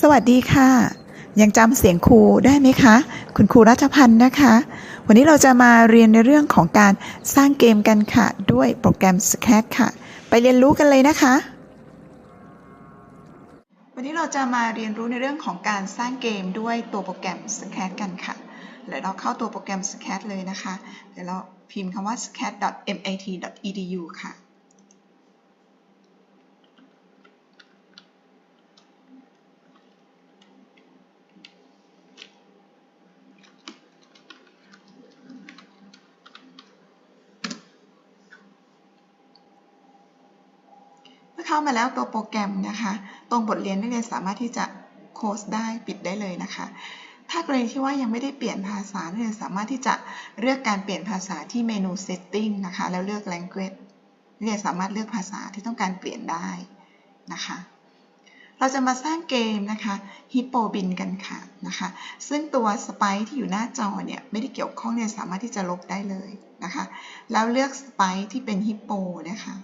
สวัสดีค่ะ ยังจำเสียงครูได้ไหมคะ คุณครูรัฐพันธ์นะคะ วันนี้เราจะมาเรียนในเรื่องของการสร้างเกมกันค่ะ ด้วยโปรแกรม Sketch ค่ะ ไปเรียนรู้กันเลยนะคะ วันนี้เราจะมาเรียนรู้ในเรื่องของการสร้างเกมด้วยตัวโปรแกรม Sketch กันค่ะเดี๋ยวเราเข้าตัวโปรแกรม Sketch เลยนะคะ เดี๋ยวเราพิมพ์คำว่า sketch.mat.edu ค่ะ เข้ามาแล้วตัวโปรแกรมนะคะ ตรงบทเรียนนักเรียนสามารถที่จะโค้ดได้ปิดได้เลยนะคะ ถ้ากรณีที่ว่ายังไม่ได้เปลี่ยนภาษานักเรียนสามารถที่จะเลือกการเปลี่ยนภาษาที่เมนู setting นะคะ แล้วเลือก language นักเรียนสามารถเลือกภาษาที่ต้องการเปลี่ยนได้นะคะ เราจะมาสร้างเกมนะคะฮิปโปบินกันค่ะนะคะ ซึ่งตัวสไปที่อยู่หน้าจอเนี่ยไม่ได้เกี่ยวข้องเนี่ยสามารถที่จะลบได้เลยนะคะ แล้วเลือกสไปที่เป็นฮิปโปนะคะ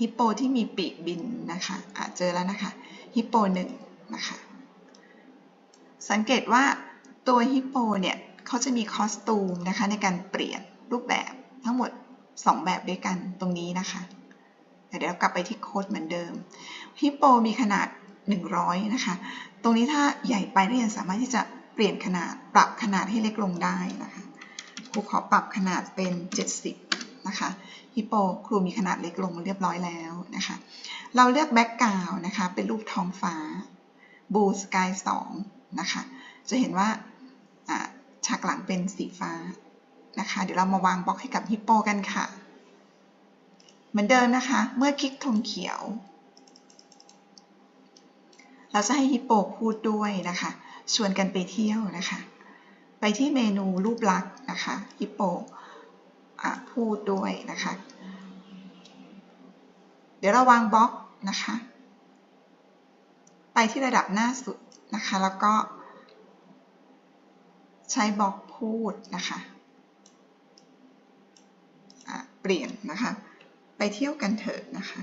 ฮิปโปที่มีปีกบินนะคะะเจอแล้วนะคะฮิปโปหนึ่งนะคะสังเกตว่าตัวฮิปโปเนี่ยเขาจะมีคอสตูมนะคะในการเปลี่ยนรูปแบบทั้งหมด 2 แบบด้วยกันตรงนี้นะคะเดี๋ยวกลับไปที่โค้ดเหมือนเดิมฮิปโปมีขนาด 100 นะคะ ตรงนี้ถ้าใหญ่ไปนักเรียนสามารถที่จะเปลี่ยนขนาดปรับขนาดให้เล็กลงได้นะคะครูขอปรับขนาดเป็น 70 นะคะฮิปโปครูมีขนาดเล็กลงเรียบร้อยแล้วนะคะ เราเลือกแบ็กกราวนะคะ เป็นรูปท้องฟ้าบูสกาย2นะคะ จะเห็นว่าฉากหลังเป็นสีฟ้านะคะ เดี๋ยวเรามาวางบล็อกให้กับฮิปโปกันค่ะ เหมือนเดิมนะคะ เมื่อคลิกธงเขียว เราจะให้ฮิปโปพูดด้วยนะคะ ชวนกันไปเที่ยวนะคะ ไปที่เมนูรูปลักษณ์นะคะฮิปโป พูดด้วยนะคะ เดี๋ยวเราวางบล็อกนะคะ ไปที่ระดับหน้าสุดนะคะ แล้วก็ ใช้บล็อกพูดนะคะะเปลี่ยนนะคะ ไปเที่ยวกันเถอะนะคะ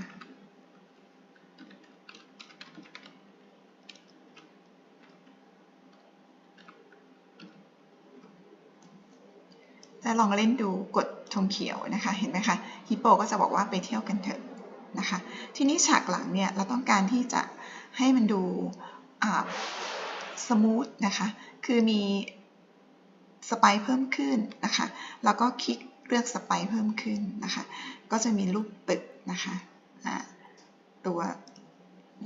ถ้าลองเล่นดูกดธงเขียวนะคะ เห็นไหมคะฮิปโปก็จะบอกว่าไปเที่ยวกันเถอะนะคะ ทีนี้ฉากหลังเนี่ยเราต้องการที่จะให้มันดูสมูทนะคะ คือมีสไปเพิ่มขึ้นนะคะ แล้วก็คลิกเลือกสไปเพิ่มขึ้นนะคะ ก็จะมีรูปตึกนะคะตัว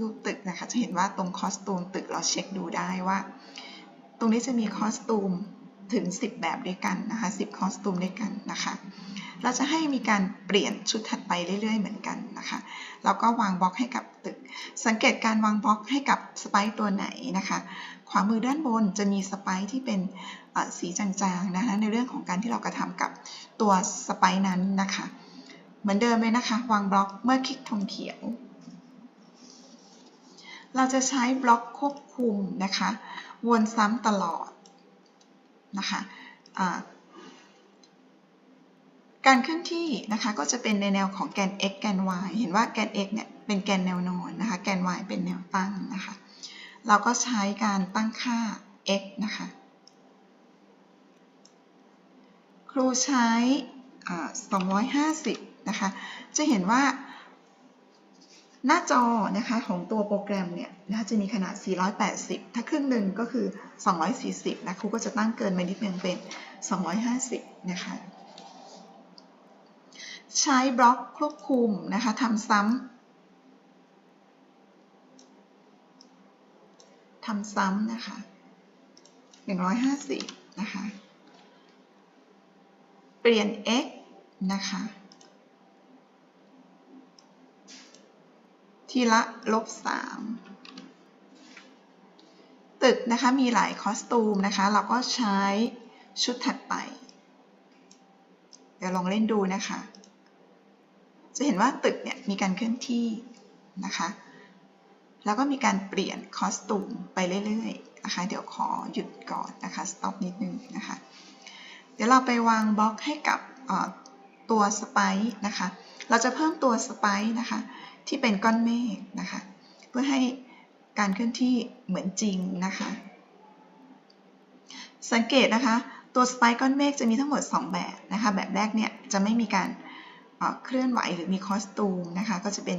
รูปตึกนะคะ จะเห็นว่าตรงคอสตูมตึกเราเช็คดูได้ว่า ตรงนี้จะมีคอสตูม ถึง 10 แบบด้วยกันนะคะ10คอสตูมด้วยกันนะคะเราจะให้มีการเปลี่ยนชุดถัดไปเรื่อยๆ เหมือนกันนะคะแล้วก็วางบล็อกให้กับตึก สังเกตการวางบล็อกให้กับสไปตัวไหนนะคะขวามือด้านบนจะมีสไปที่เป็นสีจางๆนะคะในเรื่องของการที่เรากระทำกับตัวสไปนั้นนะคะเหมือนเดิมเลยนะคะ วางบล็อกเมื่อคลิกธงเขียว เราจะใช้บล็อกควบคุมนะคะ วนซ้ำตลอด นะคะการเคลื่อนที่นะคะก็จะเป็นในแนวของแกน x แกน y เห็นว่าแกน x เนี่ยเป็นแกนแนวนอนนะคะ แกน y เป็นแนวตั้งนะคะ เราก็ใช้การตั้งค่า x นะคะ ครูใช้ 250 นะคะ จะเห็นว่า หน้าจอนะคะของตัวโปรแกรมเนี่ยนะคะจะมีขนาด 480 ถ้าครึ่งหนึ่งก็คือ 240 นะครูก็จะตั้งเกินมานิดนึงเป็น 250 นะคะ ใช้บล็อกควบคุมนะคะทำซ้ำทำซ้ำนะคะ 150 นะคะ เปลี่ยน x นะคะ ทีละลบสามตึกนะคะมีหลายคอสตูมนะคะ เราก็ใช้ชุดถัดไป เดี๋ยวลองเล่นดูนะคะ จะเห็นว่าตึกเนี่ยมีการเคลื่อนที่นะคะ แล้วก็มีการเปลี่ยนคอสตูมไปเรื่อยๆนะคะ เดี๋ยวขอหยุดก่อนนะคะ สต็อปนิดนึงนะคะ เดี๋ยวเราไปวางบล็อกให้กับตัวสไปนะคะ เราจะเพิ่มตัวสไปนะคะ ที่เป็นก้อนเมฆนะคะ เพื่อให้การเคลื่อนที่เหมือนจริงนะคะ สังเกตนะคะ ตัวสไปก้อนเมฆจะมีทั้งหมด 2 แบบนะคะ แบบแรกเนี่ยจะไม่มีการเคลื่อนไหวหรือมีคอสตูมนะคะ ก็จะเป็น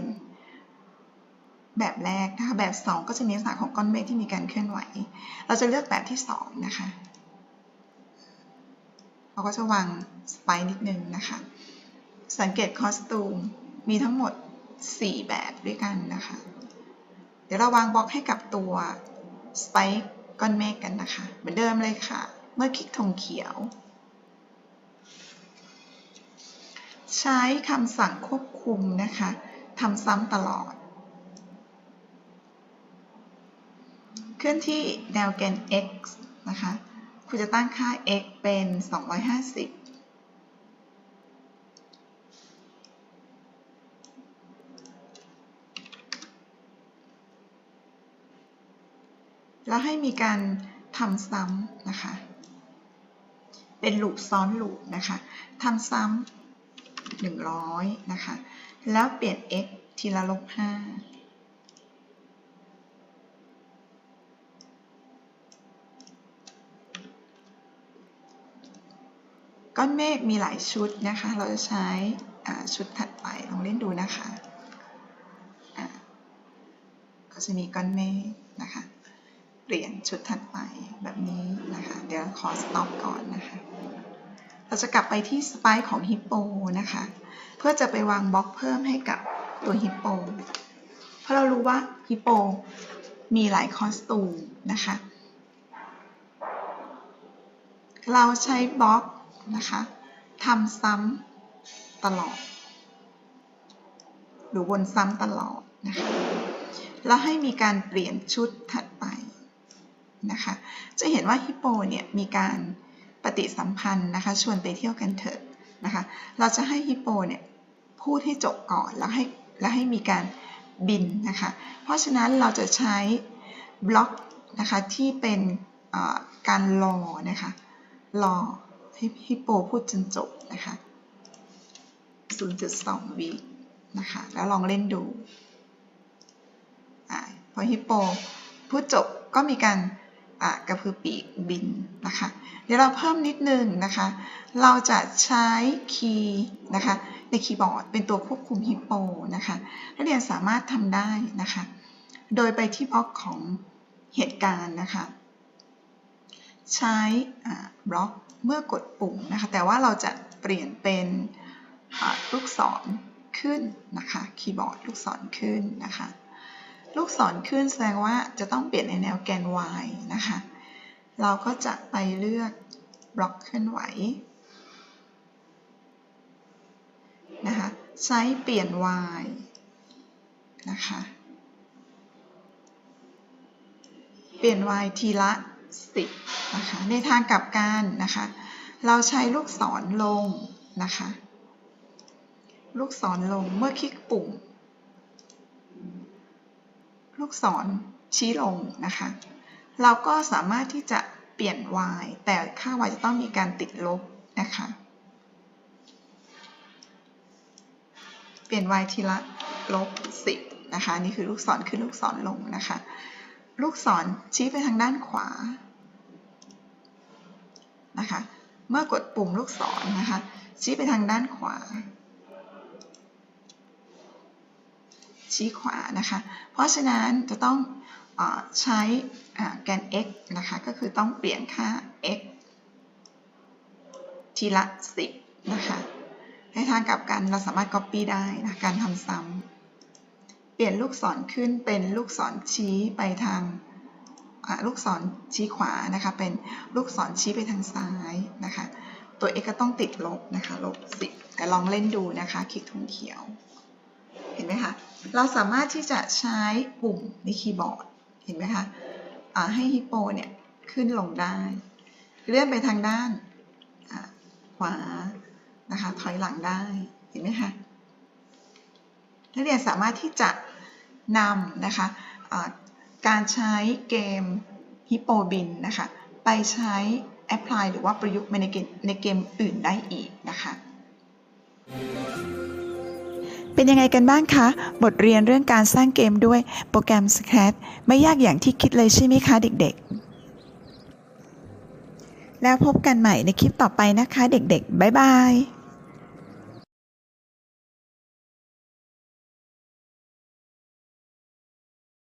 แบบแรกนะคะ แบบ 2 ก็จะมีลักษณะของก้อนเมฆที่มีการเคลื่อนไหว เราจะเลือกแบบที่ 2 นะคะ เราก็จะวางสไปนิดนึงนะคะ สังเกตคอสตูมมีทั้งหมด 4 แบบด้วยกันนะคะ เดี๋ยวเราวางบล็อกให้กับตัวสไปก้อนเมฆกันนะคะ เหมือนเดิมเลยค่ะ เมื่อคลิกธงเขียว ใช้คำสั่งควบคุมนะคะทำซ้ำตลอด เคลื่อนที่แนวแกน x นะคะ คุณจะตั้งค่า x เป็น 250 แล้วให้มีการทำซ้ำนะคะ เป็นลูปซ้อนลูปนะคะทำซ้ำ100นะคะ แล้วเปลี่ยน x ทีละลบ5ก้อนเมฆมีหลายชุดนะคะ เราจะใช้ชุดถัดไป ลองเล่นดูนะคะ ก็จะมีก้อนเมฆนะคะ เปลี่ยนชุดถัดไปแบบนี้นะคะ เดี๋ยวขอสต็อปก่อนนะคะ เราจะกลับไปที่สไปค์ของฮิปโปนะคะ เพื่อจะไปวางบล็อกเพิ่มให้กับตัวฮิปโป เพราะเรารู้ว่าฮิปโปมีหลายคอสตูมนะคะ เราใช้บล็อกนะคะทำซ้ำตลอด หรือวนซ้ำตลอดนะคะ แล้วให้มีการเปลี่ยนชุดถัดไป นะคะ จะเห็นว่าฮิปโปเนี่ยมีการปฏิสัมพันธ์นะคะชวนไปเที่ยวกันเถอะนะคะ เราจะให้ฮิปโปเนี่ยพูดให้จบก่อนแล้วให้แล้วให้มีการบินนะคะ เพราะฉะนั้นเราจะใช้บล็อกนะคะที่เป็นการรอนะคะรอให้ฮิปโปพูดจนจบนะคะ 0.2 วินะคะ แล้วลองเล่นดูอพอฮิปโปพูดจบก็มีการ กระพือปีกบินนะคะ เดี๋ยวเราเพิ่มนิดนึงนะคะ เราจะใช้คีย์นะคะในคีย์บอร์ดเป็นตัวควบคุมฮิปโปนะคะนักเรียนสามารถทำได้นะคะ โดยไปที่บล็อกของเหตุการณ์นะคะ ใช้บล็อกเมื่อกดปุ่มนะคะ แต่ว่าเราจะเปลี่ยนเป็นลูกศรขึ้นนะคะ คีย์บอร์ดลูกศรขึ้นนะคะ ลูกศรขึ้นแสดงว่าจะต้องเปลี่ยนในแนวแกน y นะคะ เราก็จะไปเลือกบล็อกเคลื่อนไหวนะคะใช้เปลี่ยน y นะคะ เปลี่ยน y ทีละ 10นะคะในทางกลับกันนะคะ เราใช้ลูกศรลงนะคะ ลูกศรลงเมื่อคลิกปุ่ม ลูกศรชี้ลงนะคะ เราก็สามารถที่จะเปลี่ยน y แต่ค่า y จะต้องมีการติดลบนะคะ เปลี่ยน y ทีละลบ 10 นะคะ นี่คือลูกศรขึ้นลูกศรลงนะคะ ลูกศรชี้ไปทางด้านขวานะคะ เมื่อกดปุ่มลูกศรนะคะ ชี้ไปทางด้านขวา ชี้ขวานะคะ เพราะฉะนั้นจะต้องอใช้แกน x นะคะ ก็คือต้องเปลี่ยนค่า x ทีละ 10 นะคะ ในทางกลับกันเราสามารถ copy ได้นะการทำซ้ำ เปลี่ยนลูกศรขึ้นเป็นลูกศรชี้ไปทางลูกศรชี้ขวานะคะ เป็นลูกศรชี้ไปทางซ้ายนะคะ ตัว x ก็ต้องติดลบนะคะ ลบ 10 แต่ลองเล่นดูนะคะ คลิกธงเขียว ห็นไหมคะเราสามารถที่จะใช้ปุ่มในคีย์บอร์ดเห็นไหมคะให้ฮิปโปเนี่ยขึ้นลงได้ เลื่อนไปทางด้านขวานะคะถอยหลังได้เห็นไหมคะนักเรียนสามารถที่จะนำนะคะการใช้เกมฮิปโปบินนะคะไปใช้แอพพลายหรือว่าประยุกต์ในเกมในเกมอื่นได้อีกนะคะ เป็นยังไงกันบ้างคะ บทเรียนเรื่องการสร้างเกมด้วยโปรแกรม Scratch ไม่ยากอย่างที่คิดเลยใช่ไหมคะเด็กๆ แล้วพบกันใหม่ในคลิปต่อไปนะคะเด็กๆ บ๊ายบาย